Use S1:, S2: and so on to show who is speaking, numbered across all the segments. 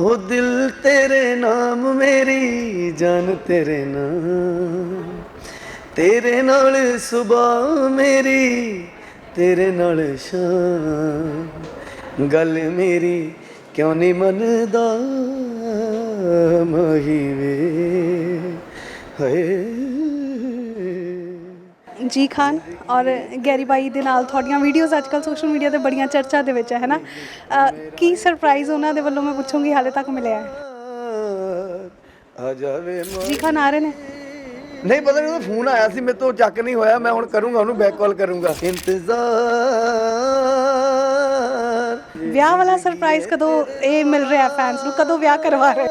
S1: ਹੋ ਦਿਲ ਤੇਰੇ ਨਾਮ, ਮੇਰੀ ਜਾਨ ਤੇਰੇ ਨਾਮ। ਤੇਰੇ ਨਾਲ ਸੁਬਹ ਮੇਰੀ, ਤੇਰੇ ਨਾਲ ਸ਼ਾਮ। ਗੱਲ ਮੇਰੀ ਕਿਉਂ ਨਹੀਂ ਮੰਨਦਾ, ਮਹੀ ਵੇ? ਹਏ।
S2: ਜੀ ਖਾਨ ਔਰ ਗੈਰੀ ਬਾਈ ਦੇ ਨਾਲ ਤੁਹਾਡੀਆਂ ਵੀਡੀਓਜ਼ ਅੱਜਕੱਲ ਸੋਸ਼ਲ ਮੀਡੀਆ ਤੇ ਬੜੀਆਂ ਚਰਚਾ ਦੇ ਵਿੱਚ ਹੈ ਹੈ ਨਾ? ਅ, ਕੀ ਸਰਪ੍ਰਾਈਜ਼ ਉਹਨਾਂ ਦੇ ਵੱਲੋਂ ਮੈਂ ਪੁੱਛੂੰਗੀ ਹਾਲੇ ਤੱਕ ਮਿਲਿਆ ਹੈ?
S1: ਆ ਜਾਵੇ
S2: ਜੀ ਖਾਨ ਆ ਰਹੇ ਨੇ?
S1: ਨਹੀਂ ਪਤਾ ਨਹੀਂ ਉਹਦਾ ਫੋਨ ਆਇਆ ਸੀ ਮੇਰੇ ਤੋਂ ਚੱਕ ਨਹੀਂ ਹੋਇਆ ਮੈਂ ਹੁਣ ਕਰੂੰਗਾ ਉਹਨੂੰ ਬੈਕ ਕਾਲ ਕਰੂੰਗਾ। ਇੰਤਜ਼ਾਰ
S2: ਵਿਆਹ ਵਾਲਾ ਸਰਪ੍ਰਾਈਜ਼ ਕਦੋਂ ਇਹ ਮਿਲ ਰਿਹਾ ਫੈਨਸ ਨੂੰ? ਕਦੋਂ ਵਿਆਹ ਕਰਵਾ ਰਹੇ?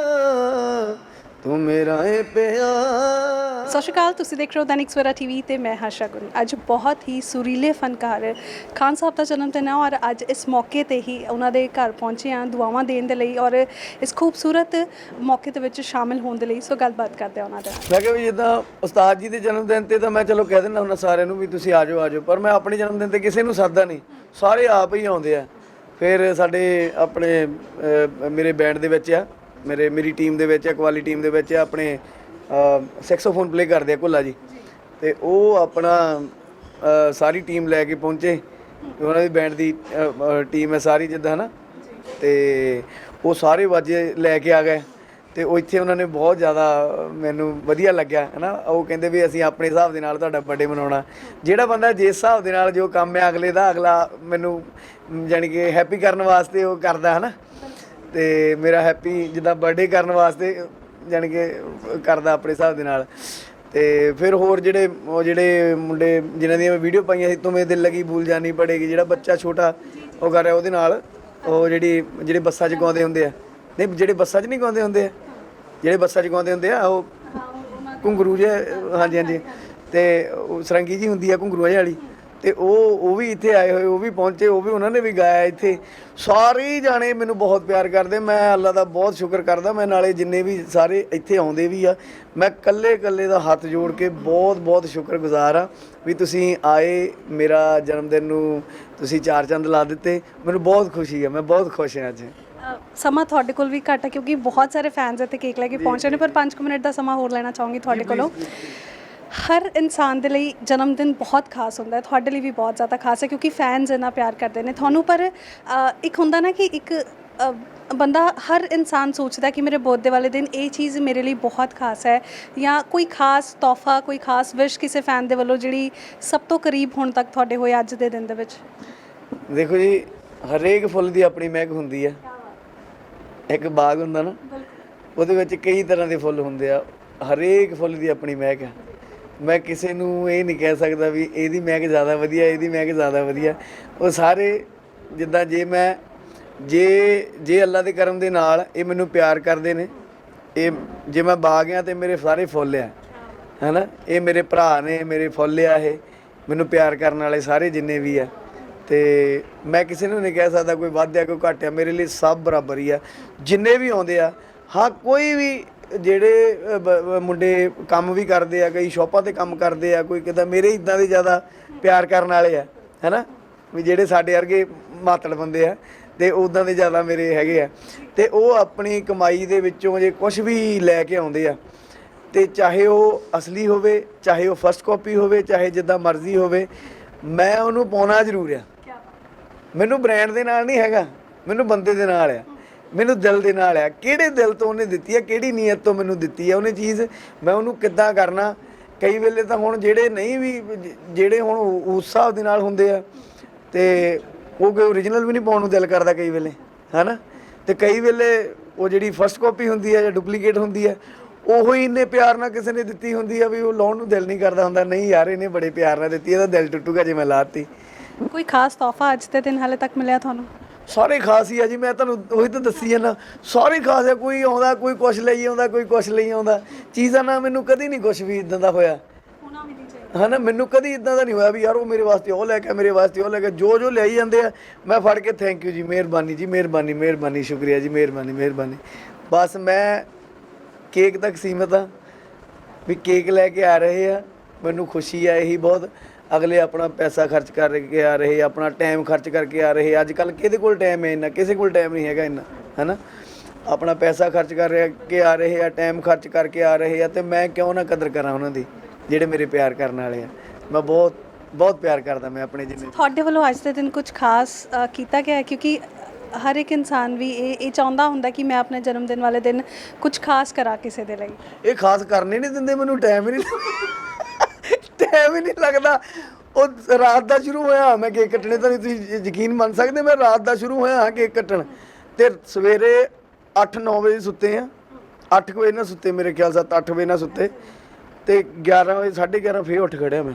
S1: ਤੂੰ ਮੇਰਾ ਏ ਪਿਆਰ।
S2: ਸਤਿ ਸ਼੍ਰੀ ਅਕਾਲ ਤੁਸੀਂ ਦੇਖ ਰਹੇ ਹੋ ਦੈਨਿਕ ਸਵੇਰਾ ਟੀਵੀ ਤੇ ਮੈਂ ਹਰਸ਼ਾ ਗੁਰੂ ਅੱਜ ਬਹੁਤ ਹੀ ਸੁਰੀਲੇ ਫਨਕਾਰ ਖਾਨ ਸਾਹਿਬ ਦਾ ਜਨਮ ਦਿਨ ਹੈ ਔਰ ਅੱਜ ਇਸ ਮੌਕੇ ਤੇ ਹੀ ਉਹਨਾਂ ਦੇ ਘਰ ਪਹੁੰਚੇ ਹਾਂ ਦੁਆਵਾਂ ਦੇਣ ਦੇ ਲਈ ਔਰ ਇਸ ਖੂਬਸੂਰਤ ਮੌਕੇ ਦੇ ਵਿੱਚ ਸ਼ਾਮਿਲ ਹੋਣ ਦੇ ਲਈ। ਸੋ ਗੱਲਬਾਤ ਕਰਦੇ ਹਾਂ ਉਹਨਾਂ ਦੇ ਨਾਲ।
S1: ਮੈਂ ਕਿਹਾ ਵੀ ਜਿੱਦਾਂ ਉਸਤਾਦ ਜੀ ਦੇ ਜਨਮ ਦਿਨ ਤੇ ਤਾਂ ਮੈਂ ਚਲੋ ਕਹਿ ਦਿੰਦਾ ਹੁੰਦਾ ਸਾਰਿਆਂ ਨੂੰ ਵੀ ਤੁਸੀਂ ਆ ਜਾਓ ਆ ਜਾਓ ਪਰ ਮੈਂ ਆਪਣੇ ਜਨਮ ਦਿਨ ਤੇ ਕਿਸੇ ਨੂੰ ਸੱਦਦਾ ਨਹੀਂ। ਸਾਰੇ ਆਪ ਹੀ ਆਉਂਦੇ ਆ। ਫਿਰ ਸਾਡੇ ਆਪਣੇ ਅਹ, ਮੇਰੇ ਬੈਂਡ ਦੇ ਵਿੱਚ ਆ। ਮੇਰੇ, ਮੇਰੀ ਟੀਮ ਦੇ ਵਿੱਚ ਆ ਕੁਆਲੀ ਟੀਮ ਦੇ ਵਿੱਚ ਆ ਆਪਣੇ ਸੈਕਸੋਫੋਨ ਪਲੇ ਕਰਦੇ ਆ ਕੁੱਲਾ ਜੀ। ਤੇ ਉਹ ਆਪਣਾ ਸਾਰੀ ਟੀਮ ਲੈ ਕੇ ਪਹੁੰਚੇ। ਉਹਨਾਂ ਦੀ ਬੈਂਡ ਦੀ ਟੀਮ ਹੈ ਸਾਰੀ ਜਿੱਦਾਂ, ਹਨਾ? ਤੇ ਉਹ ਸਾਰੇ ਵਾਜੇ ਲੈ ਕੇ ਆ ਗਏ। ਤੇ ਉਹ ਇੱਥੇ ਉਹਨਾਂ ਨੇ ਬਹੁਤ ਜ਼ਿਆਦਾ ਮੈਨੂੰ ਵਧੀਆ ਲੱਗਿਆ, ਹਨਾ? ਉਹ ਕਹਿੰਦੇ ਵੀ ਅਸੀਂ ਆਪਣੇ ਹਿਸਾਬ ਦੇ ਨਾਲ ਤੁਹਾਡਾ ਬਰਥਡੇ ਮਨਾਉਣਾ। ਜਿਹੜਾ ਬੰਦਾ ਜਿਸ ਹਿਸਾਬ ਦੇ ਨਾਲ ਜੋ ਕੰਮ ਹੈ, ਅਗਲੇ ਦਾ ਅਗਲਾ ਮੈਨੂੰ ਜਾਣੀ ਕਿ ਹੈਪੀ ਕਰਨ ਵਾਸਤੇ ਉਹ ਕਰਦਾ, ਹਨਾ? ਤੇ ਮੇਰਾ ਹੈਪੀ ਜਿੱਦਾਂ ਬਰਥਡੇ ਕਰਨ ਵਾਸਤੇ, ਜਾਣੀ ਕਿ ਕਰਦਾ ਆਪਣੇ ਹਿਸਾਬ ਦੇ ਨਾਲ। ਤੇ ਫਿਰ ਹੋਰ ਜਿਹੜੇ, ਉਹ ਜਿਹੜੇ ਮੁੰਡੇ ਜਿਨ੍ਹਾਂ ਦੀਆਂ ਮੈਂ ਵੀਡੀਓ ਪਾਈਆਂ ਸੀ, ਤੁਮੇ ਦਿਲ ਲਗੀ ਭੂਲ ਜਾਣੀ ਪੜੇਗੀ, ਜਿਹੜਾ ਬੱਚਾ ਛੋਟਾ ਉਹ ਕਰ ਰਿਹਾ ਉਹਦੇ ਨਾਲ, ਉਹ ਜਿਹੜੀ, ਜਿਹੜੇ ਬੱਸਾਂ 'ਚ ਗਾਉਂਦੇ ਹੁੰਦੇ ਆ। ਨਹੀਂ, ਜਿਹੜੇ ਬੱਸਾਂ 'ਚ ਨਹੀਂ ਗਾਉਂਦੇ ਹੁੰਦੇ ਜਿਹੜੇ ਬੱਸਾਂ 'ਚ ਗਾਉਂਦੇ ਹੁੰਦੇ ਆ, ਉਹ ਘੁੰਗਰੂ ਜੇ ਹਾਂਜੀ ਹਾਂਜੀ। ਤੇ ਉਹ ਸਰੰਗੀ ਜੀ ਹੁੰਦੀ ਆ ਘੁੰਗਰੂ ਜਿਹੀ ਵਾਲੀ। ਤੇ ਉਹ ਉਹ ਵੀ ਇੱਥੇ ਆਏ ਹੋਏ ਉਹ ਵੀ ਪਹੁੰਚੇ ਉਹ ਵੀ ਉਹਨਾਂ ਨੇ ਵੀ ਗਾਇਆ ਇੱਥੇ। ਸਾਰੇ ਜਾਣੇ ਮੈਨੂੰ ਬਹੁਤ ਪਿਆਰ ਕਰਦੇ ਮੈਂ ਅੱਲਾ ਦਾ ਬਹੁਤ ਸ਼ੁਕਰ ਕਰਦਾ ਮੈਂ ਨਾਲੇ ਜਿੰਨੇ ਵੀ ਸਾਰੇ ਇੱਥੇ ਆਉਂਦੇ ਵੀ ਆ ਮੈਂ ਕੱਲੇ ਕੱਲੇ ਦਾ ਹੱਥ ਜੋੜ ਕੇ ਬਹੁਤ ਬਹੁਤ ਸ਼ੁਕਰਗੁਜ਼ਾਰ ਆ ਵੀ ਤੁਸੀਂ ਆਏ ਮੇਰਾ ਜਨਮ ਦਿਨ ਨੂੰ ਤੁਸੀਂ ਚਾਰ ਚੰਦ ਲਾ ਦਿੱਤੇ ਮੈਨੂੰ ਬਹੁਤ ਖੁਸ਼ੀ ਹੈ ਮੈਂ ਬਹੁਤ ਖੁਸ਼ ਹਾਂ ਅੱਜ।
S2: ਸਮਾਂ ਤੁਹਾਡੇ ਕੋਲ ਵੀ ਘੱਟ ਹੈ ਕਿਉਂਕਿ ਬਹੁਤ ਸਾਰੇ ਫੈਨਸ ਇੱਥੇ ਕੇਕ ਲੈ ਕੇ ਪਹੁੰਚੇ ਨੇ ਪਰ 5 ਮਿੰਟ ਦਾ ਸਮਾਂ ਹੋਰ ਲੈਣਾ ਚਾਹੂੰਗੀ ਤੁਹਾਡੇ ਕੋਲੋਂ। ਹਰ ਇਨਸਾਨ ਦੇ ਲਈ ਜਨਮ ਦਿਨ ਬਹੁਤ ਖਾਸ ਹੁੰਦਾ ਹੈ ਤੁਹਾਡੇ ਲਈ ਵੀ ਬਹੁਤ ਜ਼ਿਆਦਾ ਖਾਸ ਹੈ ਕਿਉਂਕਿ ਫੈਨਸ ਇੰਨਾ ਪਿਆਰ ਕਰਦੇ ਨੇ। ਤੁਹਾਨੂੰ ਪਰ ਅ, ਇੱਕ ਹੁੰਦਾ ਨਾ ਕਿ ਇੱਕ ਅ, ਬੰਦਾ ਹਰ ਇਨਸਾਨ ਸੋਚਦਾ ਕਿ ਮੇਰੇ ਬਰਥਡੇ ਵਾਲੇ ਦਿਨ ਇਹ ਚੀਜ਼ ਮੇਰੇ ਲਈ ਬਹੁਤ ਖਾਸ ਹੈ ਜਾਂ ਕੋਈ ਖਾਸ ਤੋਹਫਾ ਕੋਈ ਖਾਸ ਵਿਸ਼ ਕਿਸੇ ਫੈਨ ਦੇ ਵੱਲੋਂ ਜਿਹੜੀ ਸਭ ਤੋਂ ਕਰੀਬ ਹੁਣ ਤੱਕ ਤੁਹਾਡੇ ਹੋਏ ਅੱਜ ਦੇ ਦਿਨ ਦੇ ਵਿੱਚ।
S1: ਦੇਖੋ ਜੀ ਹਰੇਕ ਫੁੱਲ ਦੀ ਆਪਣੀ ਮਹਿਕ ਹੁੰਦੀ ਹੈ। ਇੱਕ ਬਾਗ ਹੁੰਦਾ ਨਾ ਉਹਦੇ ਵਿੱਚ ਕਈ ਤਰ੍ਹਾਂ ਦੇ ਫੁੱਲ ਹੁੰਦੇ ਆ। ਹਰੇਕ ਫੁੱਲ ਦੀ ਆਪਣੀ ਮਹਿਕ ਹੈ। ਮੈਂ ਕਿਸੇ ਨੂੰ ਇਹ ਨਹੀਂ ਕਹਿ ਸਕਦਾ ਵੀ ਇਹਦੀ ਮਹਿਕ ਜ਼ਿਆਦਾ ਵਧੀਆ, ਇਹਦੀ ਮਹਿਕ ਜ਼ਿਆਦਾ ਵਧੀਆ। ਉਹ ਸਾਰੇ ਜਿੱਦਾਂ ਜੇ ਮੈਂ, ਜੇ ਜੇ ਅੱਲਾ ਦੇ ਕਰਮ ਦੇ ਨਾਲ ਇਹ ਮੈਨੂੰ ਪਿਆਰ ਕਰਦੇ ਨੇ, ਇਹ ਜੇ ਮੈਂ ਬਾਗ ਆ ਤੇ ਮੇਰੇ ਸਾਰੇ ਫੁੱਲ ਆ, ਹੈਨਾ? ਇਹ ਮੇਰੇ ਭਰਾ ਨੇ, ਮੇਰੇ ਫੁੱਲ ਆ ਇਹ, ਮੈਨੂੰ ਪਿਆਰ ਕਰਨ ਵਾਲੇ ਸਾਰੇ ਜਿੰਨੇ ਵੀ ਆ। ਤੇ ਮੈਂ ਕਿਸੇ ਨੂੰ ਨਹੀਂ ਕਹਿ ਸਕਦਾ ਕੋਈ ਵੱਧ ਆ, ਕੋਈ ਘੱਟ ਆ, ਮੇਰੇ ਲਈ ਸਭ ਬਰਾਬਰ ਹੀ ਆ। ਜਿੰਨੇ ਵੀ ਆਉਂਦੇ ਆ, ਹਾਂ, ਕੋਈ ਵੀ ਜਿਹੜੇ ਬ- ਮੁੰਡੇ ਕੰਮ ਵੀ ਕਰਦੇ ਆ ਕਈ ਸ਼ਾਪਾਂ ਤੇ ਕੰਮ ਕਰਦੇ ਆ ਕੋਈ ਕਿਦਾਂ ਮੇਰੇ ਇਦਾਂ ਦੇ ਜ਼ਿਆਦਾ ਪਿਆਰ ਕਰਨ ਵਾਲੇ ਆ ਹੈਨਾ? ਵੀ ਜਿਹੜੇ ਸਾਡੇ ਵਰਗੇ ਮਾਤੜ ਬੰਦੇ ਆ ਤੇ ਉਦਾਂ ਦੇ ਜ਼ਿਆਦਾ ਮੇਰੇ ਹੈਗੇ ਆ। ਤੇ ਉਹ ਆਪਣੀ ਕਮਾਈ ਦੇ ਵਿੱਚੋਂ ਜੇ ਕੁਝ ਵੀ ਲੈ ਕੇ ਆਉਂਦੇ ਆ ਤੇ ਚਾਹੇ ਉਹ ਅਸਲੀ ਹੋਵੇ ਚਾਹੇ ਉਹ ਫਸਟ ਕਾਪੀ ਹੋਵੇ ਚਾਹੇ ਜਿੱਦਾਂ ਮਰਜ਼ੀ ਹੋਵੇ ਮੈਂ ਉਹਨੂੰ ਪਾਉਣਾ ਜ਼ਰੂਰ ਆ। ਮੈਨੂੰ ਬ੍ਰਾਂਡ ਦੇ ਨਾਲ ਨਹੀਂ ਹੈਗਾ ਮੈਨੂੰ ਬੰਦੇ ਦੇ ਨਾਲ ਆ। ਮੈਨੂੰ ਦਿਲ ਦੇ ਨਾਲ ਆ। ਕਿਹੜੇ ਦਿਲ ਤੋਂ ਉਹਨੇ ਦਿੱਤੀ ਆ, ਕਿਹੜੀ ਨੀਅਤ ਤੋਂ ਮੈਨੂੰ ਦਿੱਤੀ ਆ, ਉਹਨੇ ਚੀਜ਼ ਮੈਂ ਉਹਨੂੰ ਕਿੱਦਾਂ ਕਰਨਾ? ਕਈ ਵੇਲੇ ਤਾਂ ਹੁਣ ਜਿਹੜੇ ਨਹੀਂ ਵੀ, ਜਿਹੜੇ ਹੁਣ ਉਸ ਹਿਸਾਬ ਦੇ ਨਾਲ ਹੁੰਦੇ ਆ, ਤੇ ਉਹ ਕੋਈ ਓਰੀਜਨਲ ਵੀ ਨਹੀਂ ਪਾਉਣ ਨੂੰ ਦਿਲ ਕਰਦਾ ਕਈ ਵੇਲੇ, ਹਨਾ? ਤੇ ਕਈ ਵੇਲੇ ਉਹ ਜਿਹੜੀ ਫਸਟ ਕਾਪੀ ਹੁੰਦੀ ਹੈ ਜਾਂ ਡੁਪਲੀਕੇਟ ਹੁੰਦੀ ਹੈ ਉਹੋ ਹੀ ਇੰਨੇ ਪਿਆਰ ਨਾਲ ਕਿਸੇ ਨੇ ਦਿੱਤੀ ਹੁੰਦੀ ਆ ਵੀ ਉਹ ਲਾਉਣ ਨੂੰ ਦਿਲ ਨਹੀਂ ਕਰਦਾ ਹੁੰਦਾ। ਨਹੀਂ ਯਾਰ, ਇਹਨੇ ਬੜੇ ਪਿਆਰ ਨਾਲ ਦਿੱਤੀ, ਇਹਦਾ ਦਿਲ ਟੁੱਟੂਗਾ ਜੇ ਮੈਂ ਲਾਤੀ
S2: ਕੋਈ ਖਾਸ ਤੋਹਫਾ ਅੱਜ ਦੇ ਦਿਨ ਹਾਲੇ ਤੱਕ ਮਿਲਿਆ ਤੁਹਾਨੂੰ?
S1: ਸਾਰੇ ਖਾਸ ਹੀ ਆ ਜੀ ਮੈਂ ਤੁਹਾਨੂੰ ਉਹੀ ਤਾਂ ਦੱਸੀ ਜਾਂਦਾ। ਸਾਰੇ ਖਾਸ ਆ ਕੋਈ ਆਉਂਦਾ ਕੋਈ ਕੁਛ ਲਈ ਆਉਂਦਾ ਕੋਈ ਕੁਛ ਲਈ ਆਉਂਦਾ। ਚੀਜ਼ਾਂ ਨਾਲ ਮੈਨੂੰ ਕਦੀ ਨਹੀਂ ਕੁਛ ਵੀ ਇਦਾਂ ਦਾ ਹੋਇਆ। ਹਨਾ ਮੈਨੂੰ ਕਦੀ ਇਦਾਂ ਦਾ ਨਹੀਂ ਹੋਇਆ ਵੀ ਯਾਰ ਉਹ ਮੇਰੇ ਵਾਸਤੇ ਉਹ ਲੈ ਕੇ ਮੇਰੇ ਵਾਸਤੇ ਉਹ ਲੈ ਕੇ। ਜੋ ਜੋ ਲਿਆਈ ਜਾਂਦੇ ਆ ਮੈਂ ਫੜ ਕੇ ਥੈਂਕ ਯੂ ਜੀ ਮਿਹਰਬਾਨੀ ਜੀ ਮਿਹਰਬਾਨੀ ਮਿਹਰਬਾਨੀ ਸ਼ੁਕਰੀਆ ਜੀ ਮਿਹਰਬਾਨੀ ਮਿਹਰਬਾਨੀ। ਬਸ ਮੈਂ ਕੇਕ ਤੱਕ ਸੀਮਤ ਆ ਵੀ ਕੇਕ ਲੈ ਕੇ ਆ ਰਹੇ ਆ ਮੈਨੂੰ ਖੁਸ਼ੀ ਆ ਇਹੀ ਬਹੁਤ। ਅਗਲੇ ਆਪਣਾ ਪੈਸਾ ਖਰਚ ਕਰਕੇ ਆ ਰਹੇ ਆਪਣਾ ਟਾਈਮ ਖਰਚ ਕਰਕੇ ਆ ਰਹੇ। ਅੱਜ ਕੱਲ ਕਿਹਦੇ ਕੋਲ ਟਾਈਮ ਹੈ ਇੰਨਾ? ਕਿਸੇ ਕੋਲ ਟਾਈਮ ਨਹੀਂ ਹੈਗਾ ਇੰਨਾ ਹਨਾ? ਆਪਣਾ ਪੈਸਾ ਖਰਚ ਕਰ ਰਿਹਾ ਕੇ ਆ ਰਹੇ ਆ ਟਾਈਮ ਖਰਚ ਕਰਕੇ ਆ ਰਹੇ ਆ ਤੇ ਮੈਂ ਕਿਉਂ ਨਾ ਕਦਰ ਕਰਾਂ ਉਹਨਾਂ ਦੀ ਜਿਹੜੇ ਮੇਰੇ ਪਿਆਰ ਕਰਨ ਵਾਲੇ ਆ? ਮੈਂ ਬਹੁਤ ਬਹੁਤ ਪਿਆਰ ਕਰਦਾ ਮੈਂ ਆਪਣੇ ਜਿੰਨੇ
S2: ਤੁਹਾਡੇ ਵੱਲੋਂ ਅੱਜ ਦੇ ਦਿਨ ਕੁਝ ਖਾਸ ਕੀਤਾ ਗਿਆ ਹੈ? ਕਿਉਂਕਿ ਹਰ ਇੱਕ ਇਨਸਾਨ ਵੀ ਇਹ ਇਹ ਚਾਹੁੰਦਾ ਹੁੰਦਾ ਕਿ ਮੈਂ ਆਪਣੇ ਜਨਮ ਦਿਨ ਵਾਲੇ ਦਿਨ ਕੁਝ ਖਾਸ ਕਰਾਂ ਕਿਸੇ ਦੇ ਲਈ।
S1: ਇਹ ਖਾਸ ਕਰਨੇ ਨਹੀਂ ਦਿੰਦੇ ਮੈਨੂੰ ਟਾਈਮ ਹੀ ਨਹੀਂ ਟਾਈਮ ਹੀ ਨਹੀਂ ਲੱਗਦਾ। ਉਹ ਰਾਤ ਦਾ ਸ਼ੁਰੂ ਹੋਇਆ, ਮੈਂ ਕੇਕ ਕੱਟਣੇ ਤਾਂ ਨਹੀਂ ਤੁਸੀਂ ਯਕੀਨ ਮੰਨ ਸਕਦੇ, ਮੈਂ ਰਾਤ ਦਾ ਸ਼ੁਰੂ ਹੋਇਆ ਕੇਕ ਕੱਟਣ। ਤੇ ਸਵੇਰੇ 8-9 ਵਜੇ ਸੁੱਤੇ ਆ 8 ਵਜੇ ਨਾ ਸੁੱਤੇ ਮੇਰੇ ਖਿਆਲ 7-8 ਵਜੇ ਨਾ ਸੁੱਤੇ। ਤੇ 11 ਵਜੇ 11:30 ਫੇਰ ਉੱਠ ਖੜਿਆ ਮੈਂ।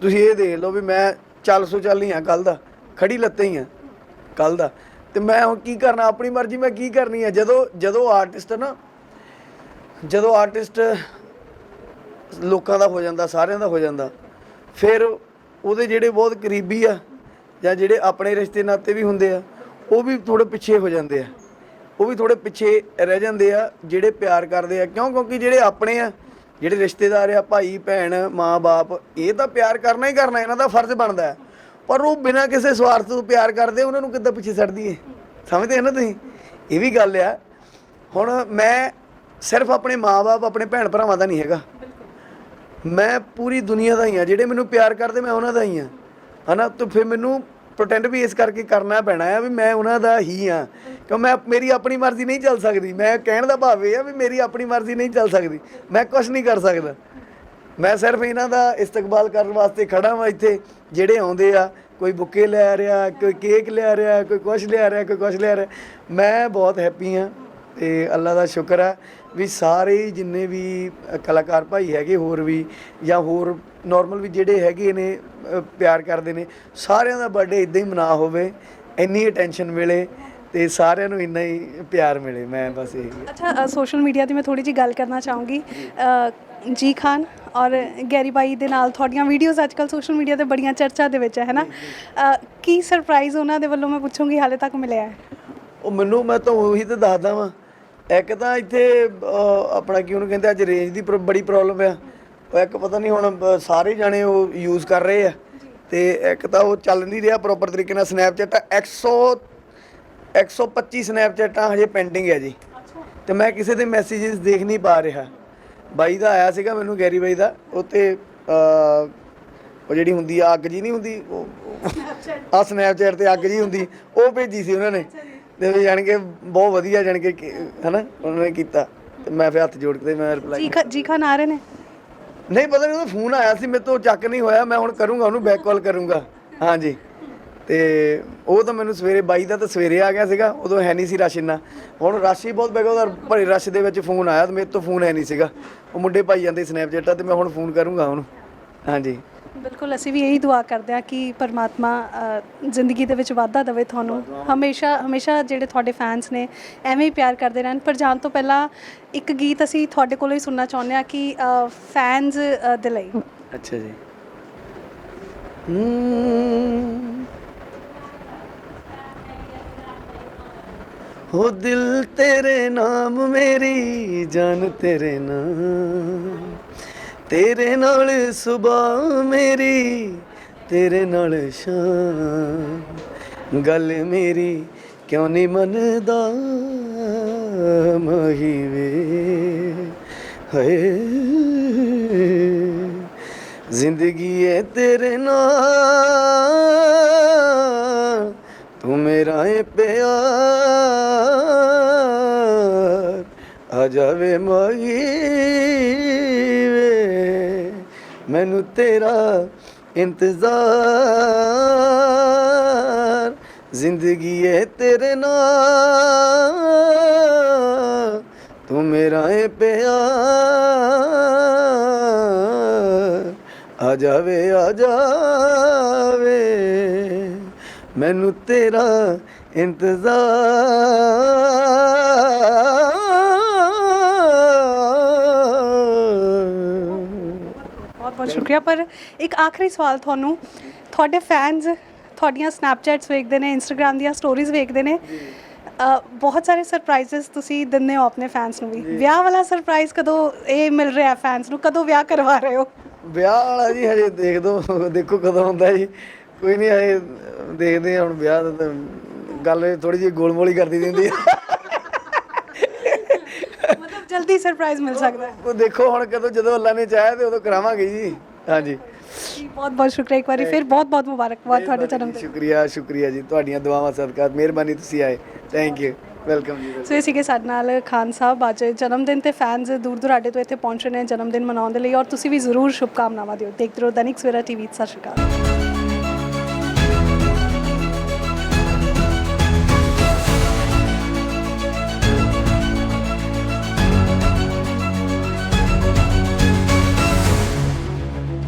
S1: ਤੁਸੀਂ ਇਹ ਦੇਖ ਲਓ ਵੀ ਮੈਂ ਚੱਲ ਸੋ ਚੱਲ ਹੀ ਆ ਕੱਲ ਦਾ ਖੜੀ ਲੱਤੇ ਹੀ ਆ ਕੱਲ ਦਾ। ਤੇ ਮੈਂ ਹੁਣ ਕੀ ਕਰਨਾ, ਆਪਣੀ ਮਰਜ਼ੀ ਮੈਂ ਕੀ ਕਰਨੀ ਆ ਜਦੋਂ ਜਦੋਂ ਆਰਟਿਸਟ ਨਾ, ਜਦੋਂ ਆਰਟਿਸਟ ਲੋਕਾਂ ਦਾ ਹੋ ਜਾਂਦਾ, ਸਾਰਿਆਂ ਦਾ ਹੋ ਜਾਂਦਾ। ਫਿਰ ਉਹਦੇ ਜਿਹੜੇ ਬਹੁਤ ਕਰੀਬੀ ਆ, ਜਾਂ ਜਿਹੜੇ ਆਪਣੇ ਰਿਸ਼ਤੇ ਨਾਤੇ ਵੀ ਹੁੰਦੇ ਆ, ਉਹ ਵੀ ਥੋੜੇ ਪਿੱਛੇ ਹੋ ਜਾਂਦੇ ਆ। ਉਹ ਵੀ ਥੋੜੇ ਪਿੱਛੇ ਰਹਿ ਜਾਂਦੇ ਆ, ਜਿਹੜੇ ਪਿਆਰ ਕਰਦੇ ਆ। ਕਿਉਂ? ਕਿਉਂਕਿ ਜਿਹੜੇ ਆਪਣੇ ਆ, ਜਿਹੜੇ ਰਿਸ਼ਤੇਦਾਰ ਆ, ਭਾਈ, ਭੈਣ ਮਾਂ-ਬਾਪ ਇਹ ਤਾਂ ਪਿਆਰ ਕਰਨਾ ਹੀ ਕਰਨਾ, ਇਹਨਾਂ ਦਾ ਫਰਜ਼ ਬਣਦਾ ਪਰ ਉਹ ਬਿਨਾਂ ਕਿਸੇ ਸਵਾਰਥ ਤੋਂ ਪਿਆਰ ਕਰਦੇ, ਉਹਨਾਂ ਨੂੰ ਕਿੱਦਾਂ ਪਿੱਛੇ ਛੱਡ ਦਈਏ? ਸਮਝਦੇ ਹੋ ਨਾ ਤੁਸੀਂ? ਇਹ ਵੀ ਗੱਲ ਆ। ਹੁਣ ਮੈਂ ਸਿਰਫ ਆਪਣੇ ਮਾਂ ਬਾਪ ਆਪਣੇ ਭੈਣ ਭਰਾਵਾਂ ਦਾ ਨਹੀਂ ਹੈਗਾ। ਮੈਂ ਪੂਰੀ ਦੁਨੀਆ ਦਾ ਹੀ ਆ ਜਿਹੜੇ ਮੈਨੂੰ ਪਿਆਰ ਕਰਦੇ, ਮੈਂ ਉਹਨਾਂ ਦਾ ਹੀ ਆ ਹਨਾ? ਤਾਂ ਫਿਰ ਮੈਨੂੰ ਪ੍ਰਟੈਂਡ ਵੀ ਇਸ ਕਰਕੇ ਕਰਨਾ ਪੈਣਾ ਆ ਵੀ ਮੈਂ ਉਹਨਾਂ ਦਾ ਹੀ ਆ ਕਿਉਂ ਮੈਂ ਮੇਰੀ ਆਪਣੀ ਮਰਜ਼ੀ ਨਹੀਂ ਚੱਲ ਸਕਦੀ। ਮੈਂ ਕਹਿਣ ਦਾ ਭਾਵ ਇਹ ਆ ਵੀ ਮੇਰੀ ਆਪਣੀ ਮਰਜ਼ੀ ਨਹੀਂ ਚੱਲ ਸਕਦੀ। ਮੈਂ ਕੁਝ ਨਹੀਂ ਕਰ ਸਕਦਾ। ਮੈਂ ਸਿਰਫ ਇਹਨਾਂ ਦਾ ਇਸਤਕਬਾਲ ਕਰਨ ਵਾਸਤੇ ਖੜਾ ਹਾਂ ਇੱਥੇ, ਜਿਹੜੇ ਆਉਂਦੇ ਆ, ਕੋਈ ਬੁੱਕੇ ਲੈ ਰਿਹਾ, ਕੋਈ ਕੇਕ ਲਿਆ ਰਿਹਾ, ਕੋਈ ਕੁਛ ਲਿਆ ਰਿਹਾ, ਕੋਈ ਕੁਛ ਲਿਆ ਰਿਹਾ। ਮੈਂ ਬਹੁਤ ਹੈਪੀ ਆ ਤੇ ਅੱਲਾ ਦਾ ਸ਼ੁਕਰ ਆ। ਵੀ ਸਾਰੇ ਜਿੰਨੇ ਵੀ ਕਲਾਕਾਰ ਭਾਈ ਹੈਗੇ ਹੋਰ ਵੀ ਜਾਂ ਹੋਰ ਨਾਰਮਲ ਵੀ ਜਿਹੜੇ ਹੈਗੇ ਨੇ ਪਿਆਰ ਕਰਦੇ ਨੇ ਸਾਰਿਆਂ ਦਾ ਬਰਥਡੇ ਇਦਾਂ ਹੀ ਮਨਾ ਹੋਵੇ ਇੰਨੀ ਅਟੈਂਸ਼ਨ ਮਿਲੇ ਤੇ ਸਾਰਿਆਂ ਨੂੰ ਇੰਨਾ ਹੀ ਪਿਆਰ ਮਿਲੇ ਮੈਂ ਬਸ ਇਹ
S2: ਅੱਛਾ ਸੋਸ਼ਲ ਮੀਡੀਆ ਦੀ ਮੈਂ ਥੋੜੀ ਜੀ ਗੱਲ ਕਰਨਾ ਚਾਹੂੰਗੀ। ਜੀ ਖਾਨ ਔਰ ਗੈਰੀ ਬਾਈ ਦੇ ਨਾਲ ਤੁਹਾਡੀਆਂ ਵੀਡੀਓਜ਼ ਅੱਜਕੱਲ ਸੋਸ਼ਲ ਮੀਡੀਆ ਤੇ ਬੜੀਆਂ ਚਰਚਾ ਦੇ ਵਿੱਚ ਹੈ ਹੈ ਨਾ ਅ, ਕੀ ਸਰਪ੍ਰਾਈਜ਼ ਉਹਨਾਂ ਦੇ ਵੱਲੋਂ ਮੈਂ ਪੁੱਛੂੰਗੀ ਹਾਲੇ ਤੱਕ ਮਿਲਿਆ ਹੈ?
S1: ਉਹ ਮੈਨੂੰ ਮੈਂ ਤਾਂ ਉਹੀ ਤੇ ਦੱਸਦਾ ਵਾਂ ਇੱਕ ਤਾਂ ਇੱਥੇ ਆਪਣਾ ਕੀ ਉਹਨੂੰ ਕਹਿੰਦੇ ਅੱਜ ਰੇਂਜ ਦੀ ਪ੍ਰੋ- ਬੜੀ ਪ੍ਰੋਬਲਮ ਆ। ਉਹ ਇੱਕ ਪਤਾ ਨਹੀਂ ਹੁਣ ਬ- ਸਾਰੇ ਜਾਣੇ ਉਹ ਯੂਜ਼ ਕਰ ਰਹੇ ਆ। ਤੇ ਇੱਕ ਤਾਂ ਉਹ ਚੱਲ ਨਹੀਂ ਰਿਹਾ ਪ੍ਰੋਪਰ ਤਰੀਕੇ ਨਾਲ ਸਨੈਪਚੈਟ 100 125 ਸਨੈਪਚੈਟਾਂ ਹਜੇ ਪੈਂਡਿੰਗ ਹੈ ਜੀ। ਤੇ ਮੈਂ ਕਿਸੇ ਦੇ ਮੈਸੇजेस ਦੇਖ ਨਹੀਂ ਪਾ ਰਿਹਾ। ਬਾਈ ਦਾ ਆਇਆ ਸੀਗਾ ਮੈਨੂੰ ਗੈਰੀ ਬਾਈ ਦਾ। ਉਹ ਤੇ ਅਹ, ਉਹ ਜਿਹੜੀ ਹੁੰਦੀ ਆ ਅੱਗ ਜੀ ਨਹੀਂ ਹੁੰਦੀ ਉਹ ਆ ਸਨੈਪਚੈਟ ਤੇ ਅੱਗ ਜੀ ਹੁੰਦੀ ਉਹ ਭੇਜੀ ਸੀ ਉਹਨਾਂ ਨੇ। ਤੇ ਵੀ ਜਾਣ ਕੇ ਬਹੁਤ ਵਧੀਆ ਜਾਣ ਕੇ ਕਿ- ਹਨਾ ਉਹਨਾਂ ਨੇ ਕੀਤਾ। ਤੇ ਮੈਂ ਫਿਰ ਹੱਥ ਜੋੜ ਕੇ ਤੇ ਮੈਂ ਰਿਪਲਾਈ
S2: ਜੀ ਖਾ- ਜੀ ਖਾਨ ਆ ਰਹੇ ਨੇ?
S1: ਨਹੀਂ ਪਤਾ ਨਹੀਂ ਉਹਦਾ ਫੋਨ ਆਇਆ ਸੀ ਮੇਰੇ ਤੋਂ ਚੱਕ ਨਹੀਂ ਹੋਇਆ ਮੈਂ ਹੁਣ ਕਰੂੰਗਾ ਉਹਨੂੰ ਬੈਕ ਕਾਲ ਕਰੂੰਗਾ। ਹਾਂਜੀ। ਤੇ ਉਹ ਤਾਂ ਮੈਨੂੰ ਸਵੇਰੇ ਬਾਈ ਦਾ ਤਾਂ ਸਵੇਰੇ ਆ ਗਿਆ ਸੀਗਾ ਉਦੋਂ ਹੈ ਨਹੀਂ ਸੀ ਰਸ਼ ਇੰਨਾ। ਹੁਣ ਰਸ਼ ਹੀ ਬਹੁਤ ਬੈਗਾ ਉਹਦਾ ਭਰੇ ਰਸ਼ ਦੇ ਵਿੱਚ ਫੋਨ ਆਇਆ ਤੇ ਮੇਰੇ ਤੋਂ ਫੋਨ ਹੈ ਨਹੀਂ ਸੀਗਾ। ਉਹ ਮੁੰਡੇ ਪਾਈ ਜਾਂਦੇ ਸਨੈਪਚੈਟਾਂ ਤੇ ਮੈਂ ਹੁਣ ਫੋਨ ਕਰੂੰਗਾ ਉਹਨੂੰ। ਹਾਂਜੀ।
S2: ਬਿਲਕੁਲ, ਅਸੀਂ ਵੀ ਇਹੀ ਦੁਆ ਕਰਦੇ ਹਾਂ ਕਿ ਪਰਮਾਤਮਾ ਜ਼ਿੰਦਗੀ ਦੇ ਵਿੱਚ ਵਾਧਾ ਦੇਵੇ ਤੁਹਾਨੂੰ। ਹਮੇਸ਼ਾ ਹਮੇਸ਼ਾ ਜਿਹੜੇ ਤੁਹਾਡੇ ਫੈਨਸ ਨੇ, ਐਵੇਂ ਹੀ ਪਿਆਰ ਕਰਦੇ ਰਹਿਣ। ਪਰ ਜਾਣ ਤੋਂ ਪਹਿਲਾਂ ਇੱਕ ਗੀਤ ਅਸੀਂ ਤੁਹਾਡੇ ਕੋਲੋਂ ਹੀ ਸੁਣਨਾ ਚਾਹੁੰਦੇ ਹਾਂ ਕਿ ਫੈਨਸ ਦੇ ਲਈ।
S1: ਅੱਛਾ ਜੀ। ਹੋ ਦਿਲ ਤੇਰੇ ਨਾਮ, ਮੇਰੀ ਜਾਨ ਤੇਰੇ ਨਾਮ। ਤੇਰੇ ਨਾਲ ਸੁਬਹ ਮੇਰੀ, ਤੇਰੇ ਨਾਲ ਸ਼ਾਮ। ਗੱਲ ਮੇਰੀ ਕਿਉਂ ਨਹੀਂ ਮੰਨਦਾ ਮਹੀ ਵੇ? ਹਏ। ਜ਼ਿੰਦਗੀ ਏ ਤੇਰੇ ਨਾਲ, ਤੂੰ ਮੇਰਾ ਏ ਪਿਆਰ। ਆ ਜਾਵੇ ਮਾਈ ਮੈਨੂੰ ਤੇਰਾ ਇੰਤਜ਼ਾਰ, ਜ਼ਿੰਦਗੀ ਏ ਤੇਰੇ ਨਾਲ, ਤੂੰ ਮੇਰਾ ਏ ਪਿਆਰ, ਆ ਜਾਵੇ ਆ ਜਾਵੇ, ਮੈਨੂੰ ਤੇਰਾ ਇੰਤਜ਼ਾਰ।
S2: ਬਹੁਤ ਸ਼ੁਕਰੀਆ। ਪਰ ਇੱਕ ਆਖਰੀ ਸਵਾਲ ਤੁਹਾਨੂੰ। ਤੁਹਾਡੇ ਫੈਨਸ ਤੁਹਾਡੀਆਂ ਸਨੈਪਚੈਟਸ ਵੇਖਦੇ ਨੇ ਇੰਸਟਾਗ੍ਰam ਦੀਆਂ ਸਟੋਰੀਜ਼ ਵੇਖਦੇ ਨੇ। ਅ, ਬਹੁਤ ਸਾਰੇ ਸਰਪ੍ਰਾਈਜ਼ਸ ਤੁਸੀਂ ਦਿੰਦੇ ਹੋ ਆਪਣੇ ਫੈਨਸ ਨੂੰ ਵੀ। ਵਿਆਹ ਵਾਲਾ ਸਰਪ੍ਰਾਈਜ਼ ਕਦੋਂ ਇਹ ਮਿਲ ਰਿਹਾ ਫੈਨਸ ਨੂੰ? ਕਦੋਂ ਵਿਆਹ ਕਰਵਾ ਰਹੇ ਹੋ?
S1: ਵਿਆਹ ਵਾਲਾ ਜੀ ਹਜੇ ਦੇਖ ਦੋ ਦੇਖੋ ਕਦੋਂ ਹੁੰਦਾ ਜੀ। ਕੋਈ ਨਹੀਂ ਹਜੇ ਦੇਖਦੇ ਹਾਂ ਹੁਣ ਵਿਆਹ ਦਾ ਤਾਂ ਗੱਲ ਥੋੜੀ ਜਿਹੀ ਗੋਲਮੋਲੀ ਕਰਦੀ ਦਿੰਦੀ ਹੈ
S2: ਜਲਦੀ ਸਰਪ੍ਰਾਈਜ਼ ਮਿਲ ਸਕਦਾ ਹੈ।
S1: ਉਹ ਦੇਖੋ ਹੁਣ ਕਦੋਂ ਜਦੋਂ ਅੱਲਾ ਨੇ ਚਾਹਿਆ ਤੇ ਉਦੋਂ ਕਰਾਵਾਂਗੇ ਜੀ। ਹਾਂਜੀ।
S2: ਜੀ ਬਹੁਤ ਬਹੁਤ ਸ਼ੁਕਰੀਆ ਇੱਕ ਵਾਰੀ ਫਿਰ ਬਹੁਤ ਬਹੁਤ ਮੁਬਾਰਕਬਾਦ ਤੁਹਾਡੇ ਜਨਮ ਦਿਨ।
S1: ਸ਼ੁਕਰੀਆ ਸ਼ੁਕਰੀਆ ਜੀ। ਤੁਹਾਡੀਆਂ ਦੁਆਵਾਂ ਸਦਕਾ ਮਿਹਰਬਾਨੀ ਤੁਸੀਂ ਆਏ। ਥੈਂਕ ਯੂ ਵੈਲਕਮ ਜੀ
S2: ਸੋ ਇਹ ਸੀਗੇ ਸਾਡੇ ਨਾਲ ਖਾਨ ਸਾਹਿਬ। ਅੱਜ ਜਨਮ ਦਿਨ ਤੇ ਫੈਨਸ ਦੂਰ ਦੁਰਾਡੇ ਤੋਂ ਇੱਥੇ ਪਹੁੰਚੇ ਨੇ ਜਨਮ ਦਿਨ ਮਨਾਉਣ ਦੇ ਲਈ। ਔਰ ਤੁਸੀਂ ਵੀ ਜ਼ਰੂਰ ਸ਼ੁਭਕਾਮਨਾਵਾਂ ਦਿਓ। ਦੇਖਦੇ ਰਹੋ ਦੈਨਿਕ ਸਵੇਰਾ ਟੀਵੀ ਸਤਿ ਸ਼੍ਰੀ ਅਕਾਲ।